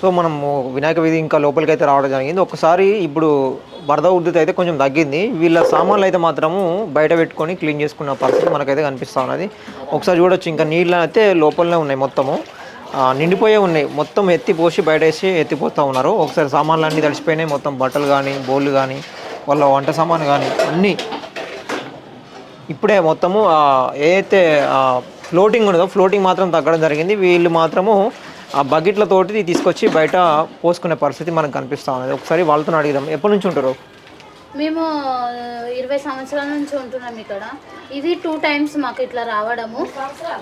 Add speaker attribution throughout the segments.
Speaker 1: So మనం వినాయక వీధి ఇంకా లోపలికి అయితే రావడం జరిగింది. ఒకసారి ఇప్పుడు వరద ఉద్ధృతి అయితే కొంచెం తగ్గింది. వీళ్ళ సామాన్లు అయితే మాత్రము బయట పెట్టుకొని క్లీన్ చేసుకున్న పరిస్థితి మనకైతే కనిపిస్తూ ఉన్నది. ఒకసారి చూడొచ్చు ఇంకా నీళ్ళు అయితే లోపలనే ఉన్నాయి మొత్తము. నిండిపోయే ఉన్నాయి. మొత్తం ఎత్తి పోసి బయట వేసి ఎత్తిపోతూ ఉన్నారు. ఒకసారి సామాన్లు అన్నీ తడిసిపోయినాయి. మొత్తం బట్టలు కానీ బోళ్ళు కానీ వాళ్ళ వంట సామాన్ కానీ అన్నీ ఇప్పుడే మొత్తము ఏదైతే ఫ్లోటింగ్ ఉన్నదో ఫ్లోటింగ్ మాత్రం తగ్గడం జరిగింది. వీళ్ళు మాత్రము ఆ బకెట్లతోటి తీసుకొచ్చి బయట పోసుకునే పరిస్థితి మనకు కనిపిస్తూ ఉన్నది. ఒకసారి వాళ్ళతో అడిగిదాం. ఎప్పటి నుంచి ఉంటారు?
Speaker 2: మేము ఇరవై సంవత్సరాల నుంచి ఉంటున్నాం ఇక్కడ. ఇది టూ టైమ్స్ మాకు ఇట్లా రావడము.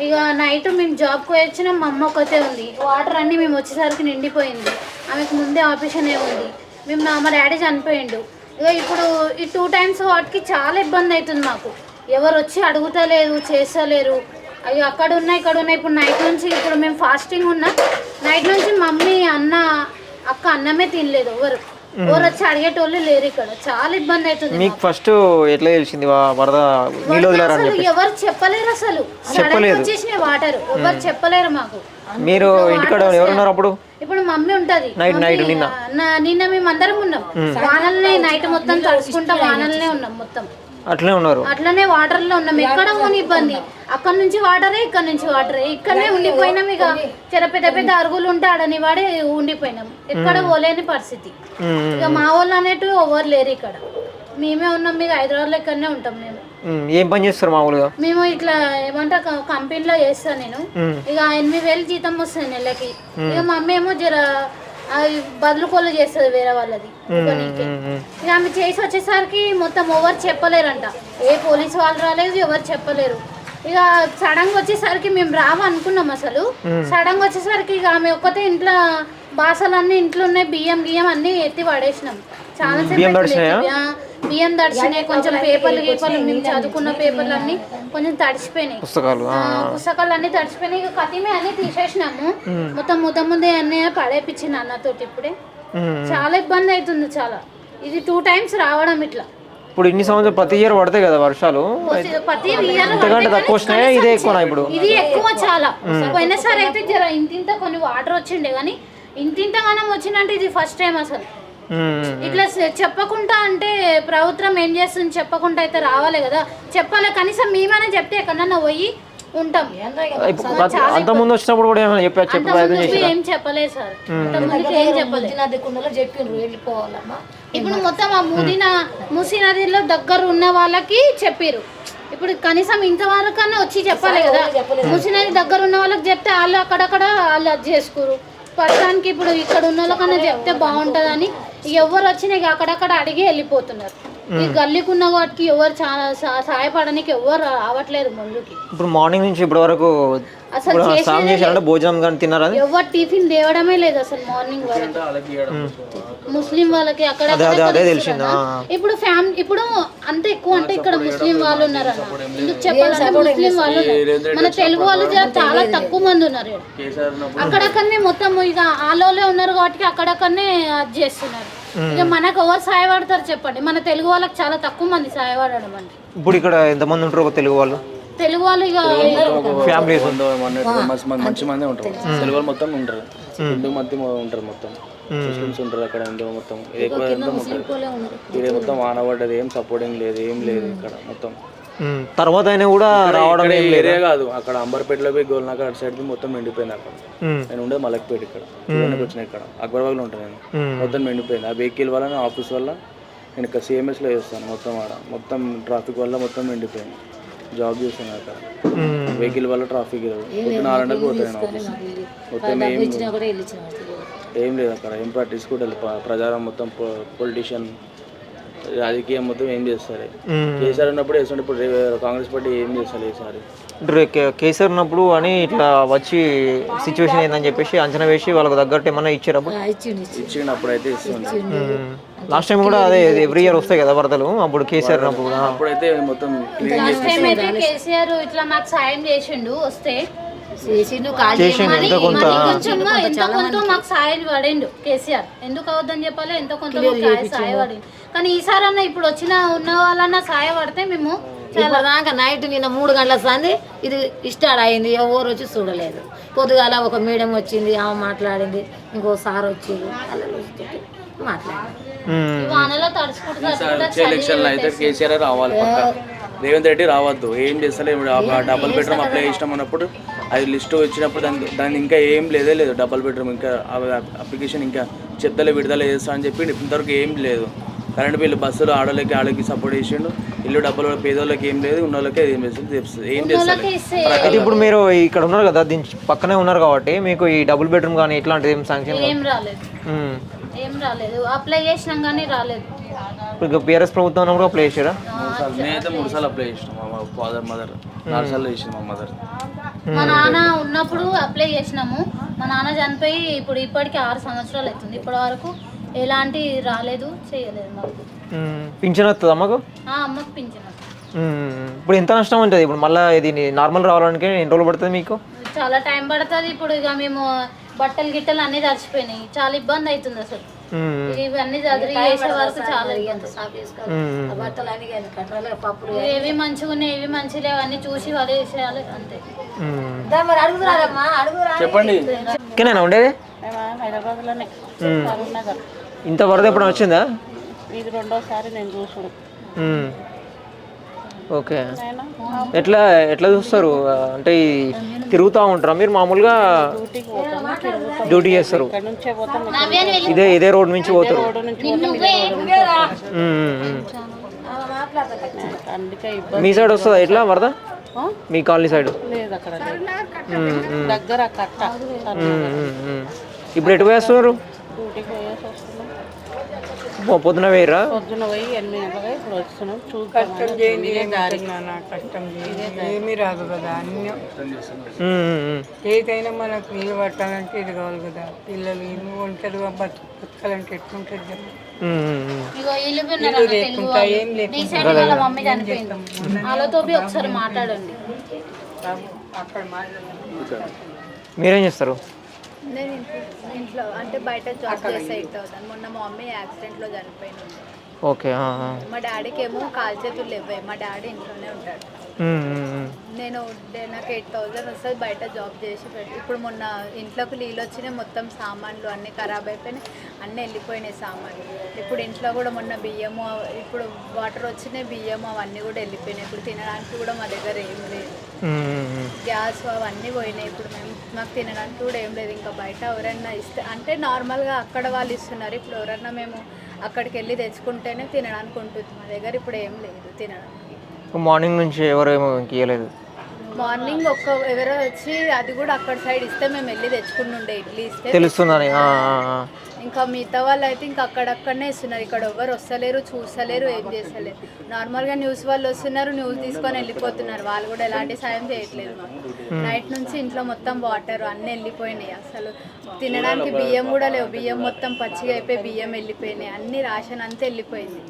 Speaker 2: ఇక నైట్ మేము జాబ్కి వచ్చిన మా అమ్మ ఒకతే ఉంది. వాటర్ అన్నీ మేము వచ్చేసరికి నిండిపోయింది. ఆమెకు ముందే ఆపరేషన్ ఏ ఉంది. మేము నా మా డాడీ చనిపోయిండు. ఇక ఇప్పుడు ఈ టూ టైమ్స్ వాటికి చాలా ఇబ్బంది అవుతుంది మాకు. ఎవరు వచ్చి అడుగుతలేరు చేస్తలేరు. అవి అక్కడ ఉన్నాయి ఇక్కడ ఉన్నాయి. ఇప్పుడు నైట్ నుంచి ఇప్పుడు మేము ఫాస్టింగ్ ఉన్నా నైట్ నుంచి మమ్మీ అన్న అక్క అన్నమే తినలేదు ఎవరు. ఎవరు వచ్చి అడిగేటోళ్ళు లేరు ఇక్కడ. చాలా ఇబ్బంది అవుతుంది
Speaker 1: మీకు ఫస్ట్ ఎట్లా తెలిసింది వరద నీళ్ళు
Speaker 2: అసలు ఎవరు చెప్పలేరు అసలు. సడన్ వచ్చేసిన వాటర్ ఎవరు చెప్పలేరు మాకు.
Speaker 1: మీరు ఇంటికాడ ఎవరున్నారు అప్పుడు
Speaker 2: ఇప్పుడు మమ్మీ ఉంటది.
Speaker 1: నైట్ నైట్ నిన్న.
Speaker 2: ఆ, నా- నిన్న మేము అందరం ఉన్నాం వానల్నే నైట్ మొత్తం తడుచుకుంటా వానల్నే ఉన్నాం మొత్తం.
Speaker 1: అట్లనే ఉన్నారు.
Speaker 2: అట్లనే వాటర్లో ఉన్నాం. ఎక్కడ పోని ఇబ్బంది. అక్కడ నుంచి వాటరే ఇక్కడ నుంచి వాటరే ఇక్కడనే ఉండిపోయినాం ఇక. చెర పెద్ద పెద్ద అరుగులు ఉంటే ఆడని వాడే ఉండిపోయినాం. ఎక్కడ పోలేని పరిస్థితి. ఇక మా వాళ్ళు అనేటు ఎవరు లేరు ఇక్కడ. మేమే ఉన్నాం మీకు హైదరాబాద్లో ఇక్కడనే ఉంటాం మేము.
Speaker 1: ఏం పని చేస్తారు మామూలుగా?
Speaker 2: మేము ఇట్లా ఏమంటా కంపెనీలో చేస్తాను నేను. ఇక ఎనిమిది వేలు జీతం వస్తుంది నెలకి. ఇక మా అమ్మ ఏమో జర బదులు కొలు చేస్తుంది వేరే వాళ్ళది. ఇక ఆమె చేసి వచ్చేసరికి మొత్తం ఎవరు చెప్పలేరంట. ఏ పోలీసు వాళ్ళు రాలేదు ఎవరు చెప్పలేరు. ఇక సడన్గా వచ్చేసరికి మేము రాము అనుకున్నాం అసలు. సడన్గా వచ్చేసరికి ఇక ఆమె ఒక్కతే ఇంట్లో బాసలన్నీ ఇంట్లో ఉన్నాయి బియ్యం గియ్యం అన్ని ఎత్తి పడేసినాం. చాలా సేపు
Speaker 1: బియ్యం
Speaker 2: తడిచినాయి కొంచెం పేపర్లు గీపర్లు మేము చదువుకున్న పేపర్లు అన్ని కొంచెం తడిసిపోయినాయి.
Speaker 1: పుస్తకాలు
Speaker 2: పుస్తకాలు అన్ని తడిచిపోయినాయి ఇక కతిమే అన్ని తీసేసినాము. మొత్తం ముద్ద ముందే అన్నీ పడేపించింది అన్నతోటి ఇప్పుడే. చాలా ఇబ్బంది అవుతుంది చాలా. ఇది టూ టైమ్స్ రావడం ఇట్లా.
Speaker 1: ఇప్పుడు ఇన్ని సంవత్సరాలు ప్రతి ఇయర్ పడతాయి కదా వర్షాలు? ఇంతకంటే తక్కువ ఇదే ఎక్కువనా ఇప్పుడు?
Speaker 2: ఇది ఎక్కువ చాలా. పోయినసారి అయితే జర ఇంతింత కొన్ని వాటర్ వచ్చిండే కానీ ఇంతింత గానం వచ్చిందంటే ఇది ఫస్ట్ టైం అసలు. ఇట్లా చెప్పకుండా అంటే ప్రభుత్వం ఏం చేస్తుంది చెప్పకుండా అయితే రావాలి కదా. చెప్పాలి కనీసం మేమైనా చెప్తే ఎక్కడన్నా పోయి ఉంటాం.
Speaker 1: అంత ముందు వచ్చినప్పుడు కూడా ఏమైనా చెప్పా
Speaker 2: ఏం చెప్పలేదు సార్. ఏం చెప్పలేదు
Speaker 3: చెప్పిండ్రు వెళ్ళిపోవాలమ్మా.
Speaker 2: ఇప్పుడు మొత్తం ఆ మూదిన మూసీ నదిలో దగ్గర ఉన్న వాళ్ళకి చెప్పారు ఇప్పుడు కనీసం ఇంతవరకన్నా వచ్చి చెప్పాలి కదా. మూసీ నది దగ్గర ఉన్న వాళ్ళకి చెప్తే వాళ్ళు అక్కడక్కడ వాళ్ళు అది చేసుకోరు ప్రస్తుతానికి ఇప్పుడు ఇక్కడ ఉన్న వాళ్ళకన్నా చెప్తే బాగుంటుందని ఎవరు వచ్చినా ఇక అక్కడక్కడ అడిగి వెళ్ళిపోతున్నారు. ఈ గల్లీకి ఉన్న వాటికి ఎవరు చాలా సహాయపడడానికి ఎవరు రావట్లేదు ముందుకి.
Speaker 1: ఇప్పుడు మార్నింగ్ నుంచి ఇప్పటి వరకు
Speaker 2: అసలు
Speaker 1: స్నానం చేశారంటే భోజనం కానీ తిన్నారా?
Speaker 2: ఎవరు టిఫిన్ తేవడమే లేదు అసలు మార్నింగ్ వరకు. ముస్లిం వాళ్ళకి అక్కడ
Speaker 1: అదే తెలిసింది.
Speaker 2: ఇప్పుడు ఫ్యామిలీ ఇప్పుడు అంత ఎక్కువ అంటే ఇక్కడ ముస్లిం వాళ్ళు ఉన్నారు ఎందుకు చెప్పాలంటే ముస్లిం వాళ్ళు. మన తెలుగు వాళ్ళు చాలా తక్కువ మంది ఉన్నారు. అక్కడక్కడనే మొత్తం ఇక ఆలోలే ఉన్నారు కాబట్టి అక్కడక్కడనే అది చేస్తున్నారు. ఇక మనకు ఎవరు సహాయపడతారు చెప్పండి. మన తెలుగు వాళ్ళకి చాలా తక్కువ మంది సహాయపడడం అంటే.
Speaker 1: ఇప్పుడు ఇక్కడ ఎంతమంది ఉంటారు తెలుగు వాళ్ళు?
Speaker 2: తెలుగు వాళ్ళు ఇక
Speaker 1: ఫ్యామిలీస్
Speaker 4: అన్నట్టు. మస్తు మంది మంచి మంది ఉంటారు. తెలుగు వాళ్ళు మొత్తం ఉంటారు. హిందూ మధ్య ఉంటారు మొత్తం. ముస్లిమ్స్ ఉంటారు అక్కడ హిందూ మొత్తం. ఇది ఎక్కువ ఉంటారు. ఇది మొత్తం వానబడ్డది ఏం సపోర్టింగ్ లేదు. ఏం లేదు ఇక్కడ మొత్తం.
Speaker 1: తర్వాత అయినా కూడా రావడం ఏం
Speaker 4: ఏరియా కాదు. అక్కడ అంబర్పేటలో పోయి గోల్నాక అటు సైడ్ మొత్తం ఎండిపోయింది అక్కడ. నేను ఉండేది మలక్పేట ఇక్కడ. చూడడానికి వచ్చిన ఇక్కడ. అక్బర్బాగ్లో ఉంటాను నేను. మొత్తం ఎండిపోయింది ఆ వెహికల్ వల్ల ఆఫీస్ వల్ల నేను ఇక్కడ సిఎంఎస్లో చేస్తాను మొత్తం ఆడ. మొత్తం ట్రాఫిక్ వల్ల మొత్తం ఎండిపోయింది జాబ్ చేస్తాను అక్కడ.
Speaker 1: ఉమ్.
Speaker 4: వెహికల్ వల్ల ట్రాఫిక్ పోతాను ఆఫీస్ మొత్తం ఏం
Speaker 3: కూడా
Speaker 4: లేదు అక్కడ ఏం పట్టించుకోవట్లేదు ప్ర- ప్రచారం మొత్తం పొలిటీషియన్ రాజకీయం మొత్తం ఏం చేస్తారు. కేసీఆర్ ఉన్నప్పుడు వేస్తుంటే ఇప్పుడు కాంగ్రెస్ పార్టీ ఏం చేస్తారు ఈసారి.
Speaker 1: కేసీఆర్ ఉన్నప్పుడు అని ఇట్లా వచ్చి సిచ్యువేషన్ ఏందని చెప్పేసి అంచనా వేసి వాళ్ళకి తగ్గట్టు ఏమన్నా ఇచ్చారు
Speaker 3: ఇచ్చిండు
Speaker 4: అప్పుడైతే ఇస్తుంది
Speaker 1: లాస్ట్ టైం కూడా అదే ఎవ్రీ ఇయర్ వస్తాయి కదా వరదలు అప్పుడు కేసీఆర్ కూడా.
Speaker 4: అప్పుడైతే మొత్తం
Speaker 2: లాస్ట్ టైం అయితే కేసీఆర్ ఇట్లా మాకు సాయం చేసిండు వస్తే
Speaker 3: చేసిండు
Speaker 1: ఎంత కొంత.
Speaker 2: ఎంత కొంత మాకు సాయం పడిండు కేసీఆర్. ఎందుకు అవద్దని చెప్పాలి? ఎంత కొంత కానీ ఈసారి అన్న ఇప్పుడు వచ్చిన ఉన్న వాళ్ళన్న సాయం పడితే మేము
Speaker 3: దాకా నైట్ నిన్న మూడు గంటల సంది ఇది స్టార్ట్ అయింది ఎవరు వచ్చి చూడలేదు. పొద్దుగాల ఒక మేడం వచ్చింది ఆమె మాట్లాడింది ఇంకో సార్ వచ్చింది మాట్లాడింది.
Speaker 2: వానలో
Speaker 4: ఎలక్షన్ అయితే కేసీఆర్ రావాలి పక్క. రేవంత్ రెడ్డి రావద్దు. ఏం ఆ డబుల్ బెడ్రూమ్ అప్లై చేసినాం అన్నప్పుడు అది లిస్ట్ వచ్చినప్పుడు దాని దాని ఇంకా ఏం లేదే లేదు. డబుల్ బెడ్రూమ్ ఇంకా అప్లికేషన్ ఇంకా చెప్తలే విడుదల చేస్తా అని చెప్పి ఇంతవరకు ఏం లేదు. కరెంట్ బిల్లు బస్సులు ఆడోళ్ళకి ఆడోళ్ళకి సపోర్ట్ చేసిండు. ఇల్లు డబ్బులు పేదోళ్ళకి ఏం లేదు ఉన్న వాళ్ళకి ఏం చేస్తుంది చెప్తుంది ఏం
Speaker 1: అయితే ఇప్పుడు మీరు ఇక్కడ ఉన్నారు కదా దీని పక్కనే ఉన్నారు కాబట్టి మీకు ఈ డబుల్ బెడ్రూమ్ కానీ ఇట్లాంటిది ఏం శాంక్షన్
Speaker 2: ఏం రాలేదు. ఏం రాలేదు. అప్లై చేసినాం కానీ రాలేదు.
Speaker 1: ఇప్పుడు బీఆర్ఎస్ ప్రభుత్వం ఉన్నప్పుడు అప్లై చేసారా
Speaker 4: మూడు సార్లు. నేనైతే మూడు సార్లు అప్లై చేసిన మా ఫాదర్ మదర్. నాలుగు సార్లు చేసింది మా మదర్.
Speaker 2: మా నాన్న ఉన్నప్పుడు అప్లై చేసినాము. మా నాన్న చనిపోయి ఇప్పుడు ఇప్పటికి ఆరు సంవత్సరాలు అవుతుంది. ఇప్పటి వరకు ఎలాంటి రాలేదు చేయలేదు మాకు.
Speaker 1: పింఛన్ వస్తుందా మాకు?
Speaker 2: ఆ అమ్మకి పింఛన్.
Speaker 1: ఇప్పుడు ఎంత నష్టం ఉంటుంది? ఇప్పుడు మళ్ళీ ఇది నార్మల్ రావడానికి ఎన్ని రోజులు పడుతుంది మీకు?
Speaker 2: చాలా టైం పడుతుంది. ఇప్పుడు ఇక మేము బట్టలు గిట్టలు అన్నీ తడిచిపోయినాయి. చాలా ఇబ్బంది అవుతుంది అసలు.
Speaker 1: ఉమ్.
Speaker 2: ఇవన్నీ చదివి చేసే వరకు చాలా ఇబ్బంది. మంచిగా ఉన్నాయి ఏవి మంచి లేవు అన్నీ చూసి వదిలేసేయాలి అంతే.
Speaker 4: చెప్పండి.
Speaker 1: ఉండేది?
Speaker 5: హైదరాబాద్లోనే.
Speaker 1: ఉమ్. ఇంత వరద ఎప్పుడు వచ్చిందా?
Speaker 5: ఇది రెండోసారి నేను చూసుడు.
Speaker 1: ఓకే. ఎట్లా ఎట్లా చూస్తారు? అంటే ఈ తిరుగుతూ ఉంటారా? మీరు మామూలుగా డ్యూటీ చేస్తారు. ఇదే ఇదే రోడ్ నుంచి పోతారు. మీ సైడ్ వస్తుందా? ఎట్లా వరద?
Speaker 5: ఆ?
Speaker 1: మీ కాలనీ సైడ్?
Speaker 5: దగ్గర.
Speaker 1: ఇప్పుడు ఎటు వేస్తున్నారు
Speaker 5: డ్యూటీకి పోయేసి వస్తున్నాం
Speaker 1: పొ- పొద్దున వేయరా?
Speaker 5: పొద్దున పోయి ఎనిమిది గంటలకి ఇప్పుడు వస్తున్నాం. చూస్తాం ఇదే దారి.
Speaker 6: కష్టం లేదు. ఏమీ రాదు కదా అన్ని. ఏదైనా మనకు నీళ్ళు పట్టాలంటే ఇది కావాలి కదా. పిల్లలు ఇల్లు ఒంటరిగా బతు బతకాలంటే ఎట్లుంటుంది
Speaker 2: అన్న చనిపోయింది. వాళ్ళతో బి ఒకసారి మాట్లాడండి.
Speaker 6: అక్కడ
Speaker 1: మీరేం చేస్తారు?
Speaker 7: నేను ఇంట్లో ఇంట్లో అంటే బయట జాబ్ చేస్తే ఎయిట్ థౌసండ్ మొన్న మా మమ్మీ యాక్సిడెంట్లో చనిపోయింది.
Speaker 1: ఓకే.
Speaker 7: మా డాడీకి ఏమో కాలు చేతులు లేవాయి మా డాడీ ఇంట్లోనే ఉంటాడు. నేను నాకు ఎయిట్ థౌసండ్ వస్తుంది బయట జాబ్ చేసి పెట్టి ఇప్పుడు మొన్న ఇంట్లోకి నీళ్ళు వచ్చినాయి మొత్తం సామాన్లు అన్నీ ఖరాబ్ అయిపోయినాయి అన్నీ వెళ్ళిపోయినాయి సామాన్లు. ఇప్పుడు ఇంట్లో కూడా మొన్న బియ్యము ఇప్పుడు వాటర్ వచ్చినాయి బియ్యము అవన్నీ కూడా వెళ్ళిపోయినాయి. ఇప్పుడు తినడానికి కూడా మా దగ్గర ఏం లేదు. గ్యాస్ అవన్నీ పోయినాయి. ఇప్పుడు మేము మాకు తినడానికి కూడా ఏం లేదు. ఇంకా బయట ఎవరైనా ఇస్తే అంటే నార్మల్గా అక్కడ వాళ్ళు ఇస్తున్నారు. ఇప్పుడు ఎవరన్నా మేము అక్కడికి వెళ్ళి తెచ్చుకుంటేనే తినడానికి ఉంటుంది మా దగ్గర ఇప్పుడు ఏం లేదు తినడానికి.
Speaker 1: మార్నింగ్ నుంచి ఎవరేమో ఇవ్వలేదు
Speaker 7: మార్నింగ్ ఒక్క ఎవరో వచ్చి అది కూడా అక్కడ సైడ్ ఇస్తే మేము వెళ్ళి తెచ్చుకుంటుండే ఇడ్లీ ఇస్తే.
Speaker 1: తెలుస్తుందని.
Speaker 7: ఇంకా మిగతా వాళ్ళు అయితే ఇంకా అక్కడక్కడనే ఇస్తున్నారు. ఇక్కడ ఎవరు వస్తలేరు చూస్తలేరు ఏం చేస్తలేరు. నార్మల్గా న్యూస్ వాళ్ళు వస్తున్నారు న్యూస్ తీసుకొని వెళ్ళిపోతున్నారు. వాళ్ళు కూడా ఎలాంటి సాయం చేయట్లేదు మాకు. నైట్ నుంచి ఇంట్లో మొత్తం వాటర్ అన్నీ వెళ్ళిపోయినాయి. అసలు తినడానికి బియ్యం కూడా లేవు. బియ్యం మొత్తం పచ్చిగా అయిపోయి బియ్యం వెళ్ళిపోయినాయి. అన్ని రాషన్ అంతా వెళ్ళిపోయింది.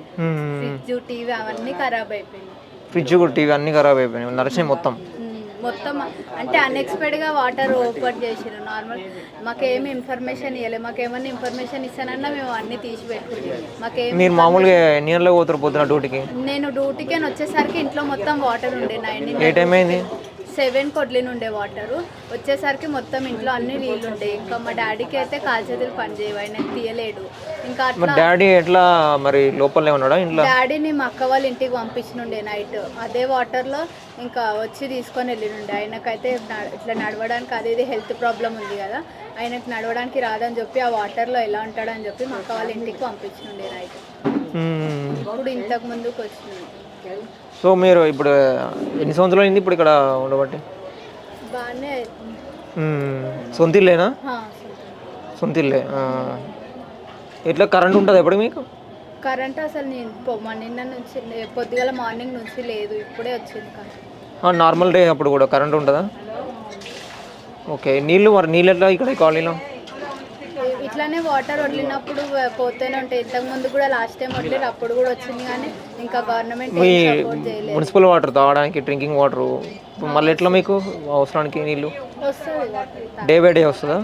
Speaker 7: ఫ్రిడ్జ్ టీవీ అవన్నీ ఖరాబ్ అయిపోయినాయి.
Speaker 1: ఫ్రిడ్జ్ కూడా టీవీ అన్నీ ఖరాబ్ అయిపోయినాయి. నడిచినాయి మొత్తం.
Speaker 7: మొత్తం అంటే అన్ఎక్స్పెక్టెడ్గా వాటర్ ఓపెన్ చేసిరు నార్మల్ మాకేమి ఇన్ఫర్మేషన్ ఇవ్వలేదు మాకేమన్నా ఇన్ఫర్మేషన్ ఇస్తానన్నా మేము అన్నీ తీసి పెట్టుకుంటాం మాకేం
Speaker 1: మీరు మామూలుగా ఎన్ని గంటలకు పోతారు పొద్దున డ్యూటీకి?
Speaker 7: నేను డ్యూటీకి వచ్చేసరికి ఇంట్లో మొత్తం వాటర్ ఉండే. నైన్
Speaker 1: ఏ టైం అయింది?
Speaker 7: సెవెన్ కొడ్లిని ఉండే వాటర్. వచ్చేసరికి మొత్తం ఇంట్లో అన్ని నీళ్ళు ఉండే ఇంకా మా డాడీకి అయితే కాలు చేతులు పని చేయవు ఆయన తీయలేడు. ఇంకా అట్లా
Speaker 1: డాడీ ఎట్లా మరి లోపలనే ఉన్నాడా ఇంట్లో?
Speaker 7: డాడీని మా అక్క వాళ్ళ ఇంటికి పంపించినుండే నైట్. అదే వాటర్లో ఇంకా వచ్చి తీసుకొని వెళ్ళినుండే. ఆయనకైతే ఇట్లా నడవడానికి అది ఇది హెల్త్ ప్రాబ్లం ఉంది కదా. ఆయనకు నడవడానికి రాదని చెప్పి ఆ వాటర్లో ఎలా ఉంటాడని చెప్పి మా అక్క వాళ్ళ ఇంటికి పంపించినుండే నైట్. ఇప్పుడు ఇంతకు ముందుకు వచ్చినాడు
Speaker 1: సో మీరు ఇప్పుడు ఎన్ని సంవత్సరాలు అయింది ఇప్పుడు ఇక్కడ ఉండబట్టి. సొంత ఇల్లేనా. సొంత ఇల్లే. ఎట్లా కరెంట్ ఉంటుంది ఎప్పుడు మీకు?
Speaker 7: కరెంట్ అసలు నేను నిన్న నుంచి పొద్దుగాల మార్నింగ్ నుంచి లేదు ఇప్పుడే వచ్చింది కరెంట్.
Speaker 1: నార్మల్ డే అప్పుడు కూడా కరెంట్ ఉంటుందా? ఓకే నీళ్ళు మరి నీళ్ళు ఎట్లా ఇక్కడ కాలనీలో?
Speaker 7: ఇట్లానే వాటర్ వదిలినప్పుడు పోతూనే ఉంటాయి ఇంతకు ముందు కూడా లాస్ట్ టైం వదిలేరు అప్పుడు కూడా వచ్చింది కానీ ఇంకా గవర్నమెంట్
Speaker 1: మీ మున్సిపల్ వాటర్ తాగడానికి డ్రింకింగ్ వాటర్ మళ్ళీ ఎట్లా మీకు అవసరానికి నీళ్ళు?
Speaker 7: వస్తుంది
Speaker 1: డే బై డే వస్తుందా?